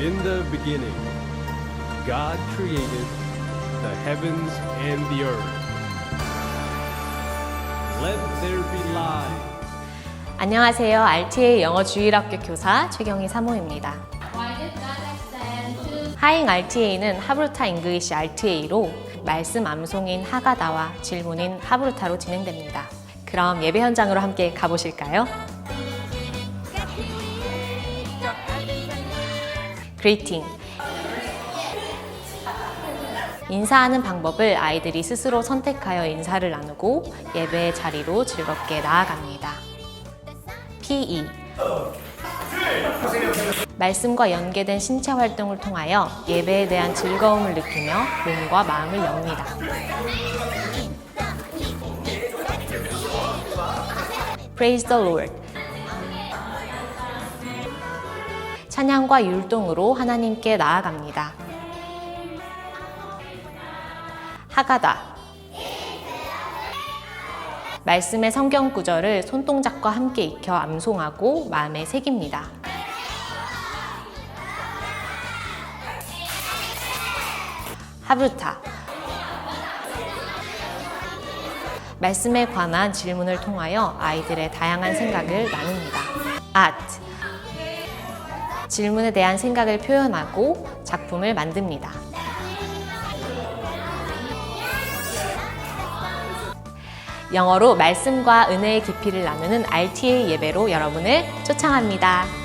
In the beginning, God created the heavens and the earth. Let there be light. 안녕하세요. RTA 영어 주일학교 교사 최경희 사모입니다. 하잉 RTA는 하브루타 잉글리시 RTA로 말씀 암송인 하가다와 질문인 하브루타로 진행됩니다. 그럼 예배 현장으로 함께 가보실까요? Greeting 인사하는 방법을 아이들이 스스로 선택하여 인사를 나누고 예배의 자리로 즐겁게 나아갑니다. PE 말씀과 연계된 신체 활동을 통하여 예배에 대한 즐거움을 느끼며 몸과 마음을 엽니다. Praise the. 찬양과 율동으로 하나님께 나아갑니다. 하가다. 말씀의 성경 구절을 손동작과 함께 익혀 암송하고 마음에 새깁니다. 하브루타. 말씀에 관한 질문을 통하여 아이들의 다양한 생각을 나눕니다. 아트. 질문에 대한 생각을 표현하고 작품을 만듭니다. 영어로 말씀과 은혜의 깊이를 나누는 RTA 예배로 여러분을 초청합니다.